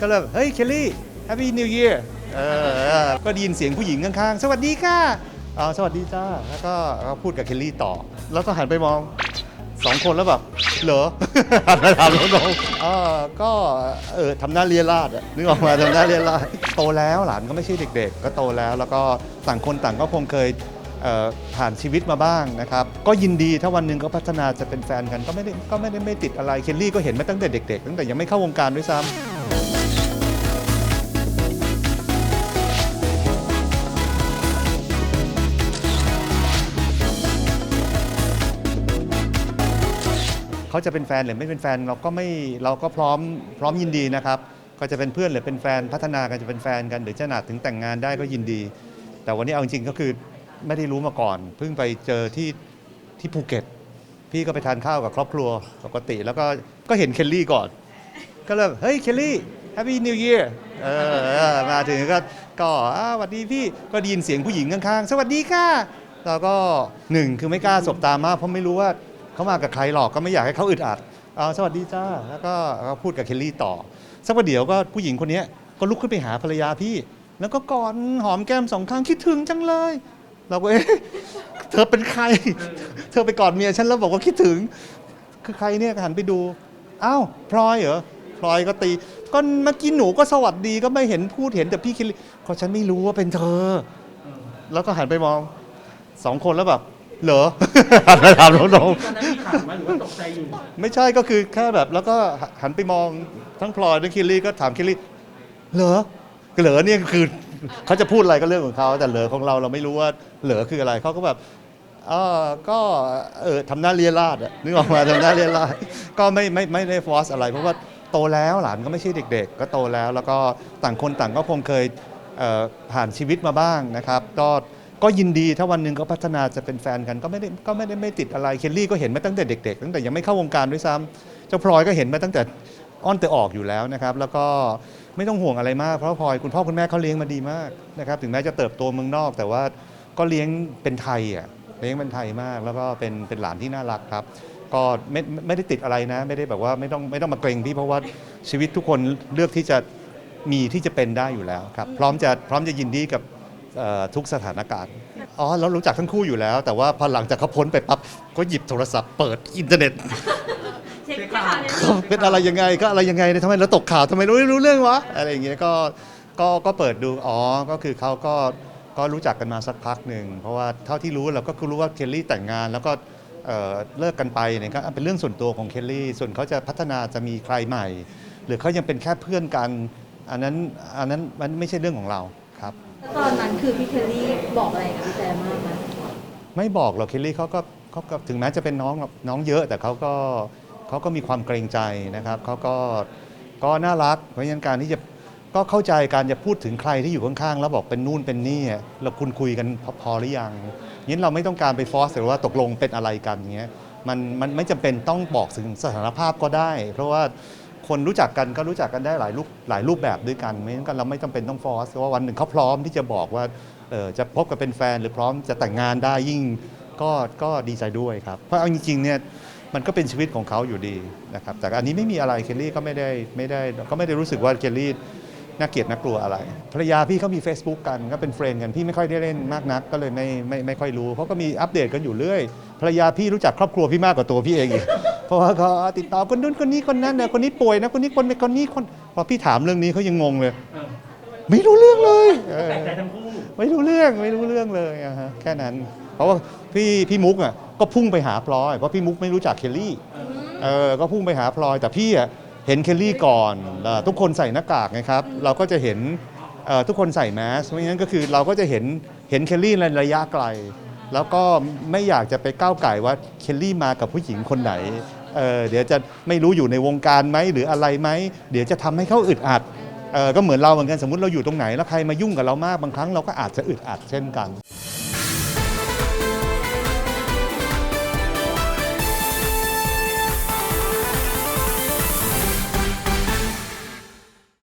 ก็เลยเฮ้ยเคลลี่ Happy New Year เออก็ได้ยินเสียงผู้หญิงข้างๆ สวัสดีค่ะอ๋อสวัสดีจ้า แล้วก็ก็พูดกับเคลลี่ต่อ แล้วก็หันไปมองสองคนแล้วแบบเหรอ หันไปถามน้องๆอ๋อก็เออทำหน้าเลียราดอะนึกออกมาทำหน้าเลียราดโตแล้วหลานก็ไม่ใช่เด็ก ๆ ก็โตแล้ว แล้วก็ต่างคนต่างก็คงเคยเอ่อผ่านชีวิตมาบ้างนะครับ ก็ยินดีถ้าวันหนึ่งก็พัฒนาจะเป็นแฟนกันก็ไม่ได้ก็ไม่ได้ไม่ติดอะไรเคลลี่ก็เห็นมาตั้งแต่เด็ก ๆ ตั้งแต่ยังไม่เข้าวงการด้วยซ้ำ เขาจะเป็นแฟนหรือไม่เป็นแฟนเราก็ไม่เราก็พร้อมพร้อมยินดีนะครับ ก็จะเป็นเพื่อนหรือเป็นแฟนพัฒนากันจะเป็นแฟนกันหรือจะหนาถึงแต่งงานได้ก็ยินดี แต่วันนี้เอาจริงๆก็คือไม่ได้รู้มาก่อน เพิ่งไปเจอที่ที่ภูเก็ต พี่ก็ไปทานข้าวกับครอบครัวปกติ แล้วก็ก็เห็นเคลลี่ก่อน ก็เลยเฮ้ยเคลลี่ Happy New Year เออเออมาถึงก็ก็อ่าสวัสดีพี่ก็ได้ยินเสียงผู้หญิงข้างๆ สวัสดีค่ะแล้วก็หนึ่งคือไม่กล้าสบตามากเพราะไม่รู้ว่าเขามากับใครหรอกก็ไม่อยากให้เขาอึดอัดเอาสวัสดีจ้าแล้วก็ก็พูดกับเคลลี่ต่อสักประเดี๋ยวก็ผู้หญิงคนเนี้ยก็ลุกขึ้นไปหาภรรยาพี่ แล้วก็กอดหอมแก้มสองข้างคิดถึงจังเลย เราก็เอ๊ะเธอเป็นใคร เธอไปกอดเมียฉันแล้วบอกว่าคิดถึง คือใครเนี่ยหันไปดู อ้าวพลอยเหรอ พลอยก็ตี ก็เมื่อกี้หนูก็สวัสดีก็ไม่เห็นพูดเห็นแต่พี่คิดก็ฉันไม่รู้ว่าเป็นเธอ แล้วก็หันไปมองสองคนแล้วแบบเหรอ หันไปถามน้องตอนนั้นมีข่าวไหมหรือว่าตกใจอยู่ ๆไม่ใช่ก็คือแค่แบบแล้วก็หันไปมองทั้งพลอยทั้งคิลลี่ก็ถามคิลลี่เหรอเหรอเนี่ยคือเขาจะพูดอะไรก็เรื่องของเขาแต่เหลอของเราเราไม่รู้ว่าเหลอคืออะไรเขาก็แบบเออก็เออทำหน้าเลียราดอะนึกออกมาทำหน้าเลียราดก็ไม่ไม่ไม่ได้ฟอสอะไร เพราะว่า โตแล้วหลานก็ไม่ใช่เด็ก ๆ ก็โตแล้ว แล้วก็ต่างคนต่างก็คงเคยเอ่อผ่านชีวิตมาบ้างนะครับ ก็ก็ยินดีถ้าวันหนึ่งก็พัฒนาจะเป็นแฟนกันก็ไม่ได้ก็ไม่ได้ไม่ติดอะไรเคลลี่ก็เห็นมาตั้งแต่เด็ก ๆ ตั้งแต่ยังไม่เข้าวงการด้วยซ้ำเจ้าพลอยก็เห็นมาตั้งแต่อ้อนแต่ออกอยู่แล้วนะครับ แล้วก็ไม่ต้องห่วงอะไรมากเพราะพลอยคุณพ่อคุณแม่เขาเลี้ยงมาดีมากนะครับ ถึงแม้จะเติบโตเมืองนอก แต่ว่าก็เลี้ยงเป็นไทยอะเลี้ยงเป็นไทยมาก แล้วก็เป็นเป็นหลานที่น่ารักครับ ก็ไม่ไม่ไม่ได้ติดอะไรนะ ไม่ได้แบบว่าไม่ต้องไม่ต้องมาเกรงพี่เพราะว่าชีวิตทุกคนเลือกที่จะมีที่จะเป็นได้อยู่แล้วครับพร้อมจะพร้อมจะยินดีกับเอ่อทุกสถานการณ์อ๋อเรารู้จักทั้งคู่อยู่แล้ว แต่ว่าพอหลังจากเขาพ้นไปปั๊บก็หยิบโทรศัพท์เปิดอินเทอร์เน็ต เช็คข่าวเนี่ยเขาเป็นอะไรยังไงก็อะไรยังไงเนี่ยทำไมเราตกข่าวทำไมเราไม่รู้เรื่องวะอะไรอย่างเงี้ยก็ก็ก็เปิดดูอ๋อก็คือเขาก็ก็รู้จักกันมาสักพักหนึ่งเพราะว่าเท่าที่รู้เราก็คือรู้ว่าเคลลี่แต่งงาน แล้วก็ เอ่อเลิกกันไปเนี่ยก็เป็นเรื่องส่วนตัวของเคลลี่ ส่วนเขาจะพัฒนาจะมีใครใหม่ หรือเขายังเป็นแค่เพื่อนกัน อันนั้นอันนั้นมันไม่ใช่เรื่องของเราครับแล้วตอนนั้นคือพี่เคลลี่บอกอะไรกับพี่แจมากไหมไม่บอกหรอกเคลลี่เขาก็เขาก็ถึงแม้จะเป็นน้องน้องเยอะ แต่เขาก็เขาก็มีความเกรงใจนะครับเขาก็ก็น่ารักเพราะฉะนั้นการที่จะ ก็เข้าใจการจะพูดถึงใครที่อยู่ข้างๆ แล้วบอกเป็นนู่นเป็นนี่เราคุณคุยกันพอหรือยังงั้นเราไม่ต้องการไปฟอสหรือว่าตกลงเป็นอะไรกันเงี้ยมันมันไม่จำเป็นต้องบอกถึงสถานภาพก็ได้ เพราะว่าคนรู้จักกันก็รู้จักกันได้หลายรูปหลายรูปแบบด้วยกันไม่งั้นก็เราไม่จำเป็นต้องฟอสว่าวันหนึ่งเขาพร้อมที่จะบอกว่าเออจะพบกับเป็นแฟนหรือพร้อมจะแต่งงานได้ยิ่งก็ก็ดีใจด้วยครับ เพราะเอาจริงๆเนี่ยมันก็เป็นชีวิตของเขาอยู่ดีนะครับแต่อันนี้ไม่มีอะไรเคลลี่ก็ไม่ได้ไม่ได้ก็ไม่ได้รู้สึกว่าเคลลี่ น่าเกลียดน่ากลัวอะไร ภรรยาพี่เขามี Facebook กันก็เป็นเฟรนด์กันพี่ไม่ค่อยได้เล่นมากนัก ก็เลยไม่ไม่ไม่ค่อยรู้เพราะก็มีอัปเดตกันอยู่เรื่อยภรรยาพี่รู้จักครอบครัวพี่มากกว่าตัวพี่เองอีกเพราะว่าเขาติดต่อคนนู้นคนนี้คนนั้นนะคนนี้ป่วยนะคนนี้คนไม่คนนี้คนพอพี่ถามเรื่องนี้เขายังงงเลย ไม่รู้เรื่องเลยใจทั้งคู่ไม่รู้เรื่องไม่รู้เรื่องเลยอะฮะแค่นั้น เพราะว่าพี่พี่มุกอะก็พุ่งไปหาพลอยเพราะพี่มุกไม่รู้จักเคลลี่เออก็พุ่งไปหาพลอยแต่พี่อะ เห็นเคลลี่ก่อนเอ่อทุกคนใส่หน้ากากไงครับ เราก็จะเห็นเอ่อทุกคนใส่แมสเพราะฉะนั้นก็คือเราก็จะเห็นเห็นเคลลี่ในระยะไกล แล้วก็ไม่อยากจะไปก้าวไก่ว่าเคลลี่มากับผู้หญิงคนไหนเออเดี๋ยวจะไม่รู้อยู่ในวงการไหมหรืออะไรไหมเดี๋ยวจะทำให้เขาอึดอัดเออก็เหมือนเราเหมือนกันสมมติเราอยู่ตรงไหนแล้วใครมายุ่งกับเรามากบางครั้งเราก็อาจจะอึดอัดเช่นกัน